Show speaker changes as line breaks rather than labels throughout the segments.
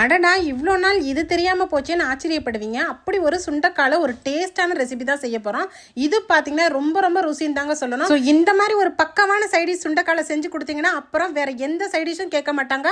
அடடா இவ்வளோ நாள் இது தெரியாமல் போச்சேன்னு ஆச்சரியப்படுவீங்க. அப்படி ஒரு சுண்டக்கால ஒரு டேஸ்டான ரெசிபி தான் செய்ய போகிறோம் இது பார்த்தீங்கன்னா ரொம்ப ரொம்ப ருசின்னு தாங்க சொல்லணும். ஸோ இந்த மாதிரி ஒரு பக்கமான சைடிஷ் சுண்டக்காலை செஞ்சு கொடுத்தீங்கன்னா அப்புறம் வேற எந்த சைடிஷும் கேட்க மாட்டாங்க.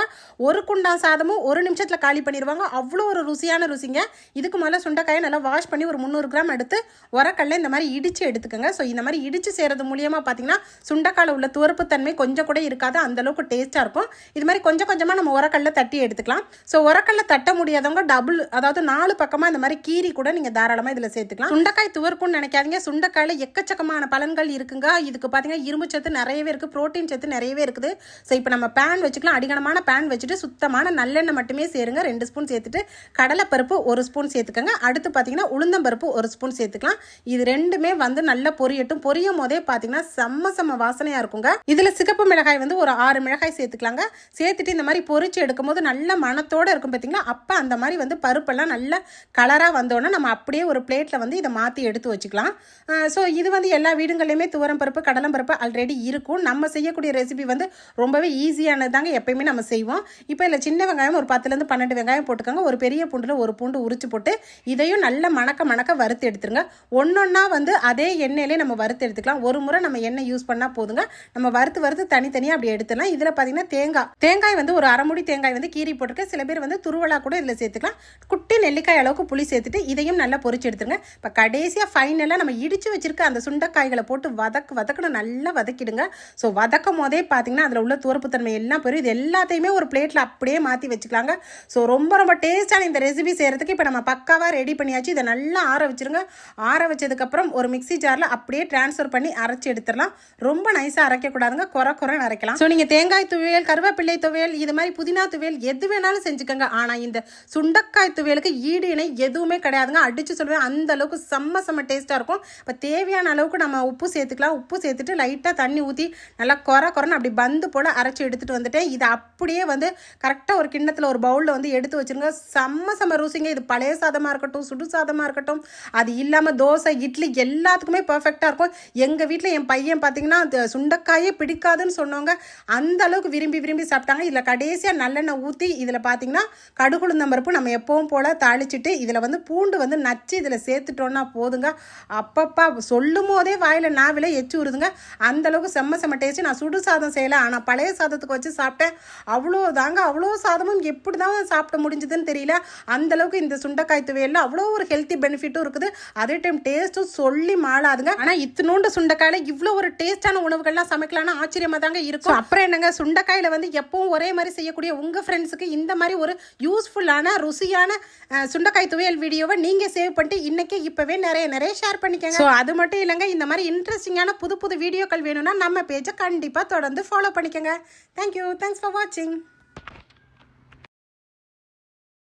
ஒரு குண்டா சாதமும் ஒரு நிமிஷத்தில் காலி பண்ணிடுவாங்க அவ்வளோ ஒரு ருசியான ருசிங்க. இதுக்கு முதல்ல சுண்டைக்காயை நல்லா வாஷ் பண்ணி ஒரு முந்நூறு கிராம் எடுத்து உரக்கல்ல இந்த மாதிரி இடித்து எடுத்துக்கோங்க. ஸோ இந்த மாதிரி இடித்து செய்கிறது மூலியமாக பார்த்தீங்கன்னா சுண்டைக்கால உள்ள துவர்ப்புத்தன்மை கொஞ்சம் கூட இருக்காது. அந்தளவுக்கு டேஸ்ட்டாக இருக்கும். இது மாதிரி கொஞ்சம் கொஞ்சமாக நம்ம உரக்கல்ல தட்டி எடுத்துக்கலாம். ஸோ உரக்கல்ல தட்ட முடியாதவங்க டபுள் அதாவது நாலு பக்கமாக இந்த மாதிரி கீரி கூட நீங்கள் தாராளமாக இதில் சேர்த்துக்கலாம். சுண்டைக்காய் துவர்ப்புன்னு நினைக்காதீங்க. சுண்டைக்காயில் எக்கச்சக்கமான பலன்கள் இருக்குங்க. இதுக்கு பார்த்தீங்கன்னா இரும்பு சத்து நிறையவே இருக்குது புரோட்டீன் சத்து நிறையவே இருக்குது. ஸோ இப்போ நம்ம பேன் வச்சுக்கலாம். அடிகனமான பேன் வச்சுட்டு சுத்தமான நல்லெண்ணெய் மட்டுமே சேருங்க. ரெண்டு ஸ்பூன் சேர்த்துட்டு கடலைப்பருப்பு ஒரு ஸ்பூன் சேர்த்துக்கோங்க. அடுத்து பார்த்தீங்கன்னா உளுந்தம்பருப்பு ஒரு ஸ்பூன் சேர்த்துக்கலாம். இது ரெண்டுமே வந்து நல்லா பொரியட்டும். பொரியும் போதே பார்த்தீங்கன்னா செம்ம செம்ம வாசனையாக இருக்குங்க. இதில் சிகப்பு மிளகாய் வந்து ஒரு ஆறு மிளகாய் சேர்த்துக்கலாங்க. சேர்த்துட்டு இந்த மாதிரி பொரிச்சு எடுக்கும்போது நல்ல மணத்தோடு இருக்கும் பார்த்தீங்களா அப்போ அந்த மாதிரி வந்து பருப்பெல்லாம் நல்ல கலராக வந்தோடனே நம்ம அப்படியே ஒரு பிளேட்டில் வந்து இதை மாற்றி எடுத்து வச்சுக்கலாம். ஸோ இது வந்து எல்லா வீடுகள்லையுமே துவரம் பருப்பு கடலம் பருப்பு ஆல்ரெடி இருக்கும். நம்ம செய்யக்கூடிய ரெசிபி வந்து ரொம்பவே ஈஸியானது தாங்க எப்பயுமே நம்ம செய்வோம். இப்போ இதில் சின்ன வெங்காயம் ஒரு பத்துலேருந்து பன்னெண்டு வெங்காயம் போட்டுக்கோங்க. ஒரு பெரிய பூண்டில் ஒரு பூண்டு உரிச்சு போட்டு இதையும் நல்ல மணக்க மணக்க வறுத்து எடுத்துருங்க. ஒன்றொன்னா வந்து அதே எண்ணெயிலே நம்ம வறுத்து எடுத்துக்கலாம். ஒரு முறை நம்ம எண்ணெய் யூஸ் பண்ணால் போதுங்க. நம்ம வறுத்து வறுத்து தனித்தனியாக அப்படி எடுத்துடலாம். இதில் பார்த்தீங்கன்னா தேங்காய் தேங்காய் வந்து ஒரு அரைமுடி தேங்காய் வந்து கீறி போட்டுருக்கு. சில பேர் வந்து துருவலா கூட இதில் சேர்த்துக்கலாம். குட்டி நெல்லிக்காய் அளவுக்கு புளி சேர்த்துட்டு இதையும் நல்லா பொறிச்சு எடுத்துருங்க. இப்போ கடைசியாக ஃபைனலாக நம்ம இடிச்சு வச்சிருக்க அந்த சுண்டைக்காய்களை போட்டு வதக்கு வதக்கணும் நல்லா வதக்கிடுங்க. ஸோ வதக்கும் போதே பார்த்தீங்கன்னா அதில் உள்ள தன்மை எல்லாம் போயிடும் இது எல்லாத்தையுமே ஒரு பிளேட்டில் அப்படியே மாற்றி வச்சுக்கலாங்க. ஸோ ரொம்ப ரொம்ப டேஸ்டான இந்த ரெசிபி செய்கிறதுக்கு இப்போ நம்ம பக்காவாக ரெடி பண்ணியாச்சு. இதை நல்லா ஆற வச்சிருங்க. ஆற வச்சதுக்கப்புறம் ஒரு மிக்ஸி ஜாரில் அப்படியே ட்ரான்ஸ்ஃபர் பண்ணி அரைச்சி எடுத்துடலாம். ரொம்ப நைஸாக அரைக்கக்கூடாதுங்க குறை குறைன்னு அரைக்கலாம். ஸோ நீங்கள் தேங்காய் துவையல் கருவேப்பிள்ளை துவையல் இது மாதிரி புதினா துவையல் எது வேணாலும் செஞ்சுக்கோங்க. ஆனால் இந்த சுண்டக்காய் துவையலுக்கு ஈடு இணை எதுவுமே கிடையாதுங்க. அடித்து சொல்லுவேன் அந்த அளவுக்கு செம்ம செம்ம டேஸ்ட்டாக இருக்கும். இப்போ தேவையான அளவுக்கு நம்ம உப்பு சேர்த்துக்கலாம். உப்பு சேர்த்துட்டு லைட்டாக தண்ணி ஊற்றி நல்லா குறை குறைன்னு அப்படி பந்து போல் அரைச்சி எடுத்துகிட்டு வந்துட்டேன். இதை அப்படியே வந்து கரெக்டாக ஒரு கிண்ணத்தில் ஒரு பவுலில் வந்து எடுத்து வச்சுருங்க. செம்ம செம்ம ருசிங்க. இது பழைய சாதமாக இருக்கட்டும் சுடு சாதமாக இருக்கட்டும். அது இல்லாமல் தோசை இட்லி எல்லாத்துக்குமே பர்ஃபெக்டாக இருக்கும். எங்கள் வீட்டில் என் பையன் பார்த்தீங்கன்னா சுண்டக்காயே சுண்டைக்காயே பிடிக்காதுன்னு சொன்னவங்க அந்த அளவுக்கு விரும்பி விரும்பி சாப்பிட்டாங்க. இதில் கடைசியாக நல்லெண்ணெய் ஊற்றி இதில் பார்த்தீங்கன்னா கடுகுளுந்தம் பருப்பு நம்ம எப்பவும் போல் தாளிச்சிட்டு இதில் வந்து பூண்டு வந்து நச்சு இதில் சேர்த்துட்டோன்னா போதுங்க. அப்பப்பா சொல்லும் போதே வாயில் நாவில் எச்சு விடுதுங்க அந்த அளவுக்கு செம்ம செம்ம டேஸ்ட்டு நான் சுடு சாதம் செய்யலை ஆனால் பழைய சாதத்துக்கு வச்சு சாப்பிட்டேன். அவ்வளோ தாங்க அவ்வளோ சாதமும் எப்படி தான் சாப்பிட முடிஞ்சதுன்னு தெரியல. அந்தளவுக்கு இந்த சுண்டைக்காய் துவையலில் அவ்வளோ ஒரு ஹெல்த்தி பெனிஃபிட்டும் இருக்குது. அதே டைம் டேஸ்ட்டும் சொல்லி மாளாதுங்க. ஆனால் இத்தினோண்டு சுண்டைக்காயில் இவ்வளோ ஒரு டேஸ்டான உணவுகள்லாம் சமைக்கலாம்னு ஆச்சரியமாக தாங்க இருக்கும். அப்புறம் என்னங்க? சுண்டைக்காயில் வந்து எப்பவும் ஒரே மாதிரி செய்யக்கூடிய உங்கள் ஃப்ரெண்ட்ஸுக்கு இந்த மாதிரி ஒரு யூஸ்ஃபுல்லான ருசியான சுண்டைக்காய் துவையல் வீடியோவை நீங்கள் சேவ் பண்ணிட்டு இன்னைக்கு இப்போவே நிறைய நிறைய ஷேர் பண்ணிக்கோங்க. ஸோ அது மட்டும் இல்லைங்க இந்த மாதிரி இன்ட்ரெஸ்டிங்கான புது புது வீடியோக்கள் வேணும்னா நம்ம பேஜை கண்டிப்பாக தொடர்ந்து ஃபாலோ பண்ணிக்கோங்க. தேங்க்யூ தேங்க்ஸ் ஃபார் வாட்சிங்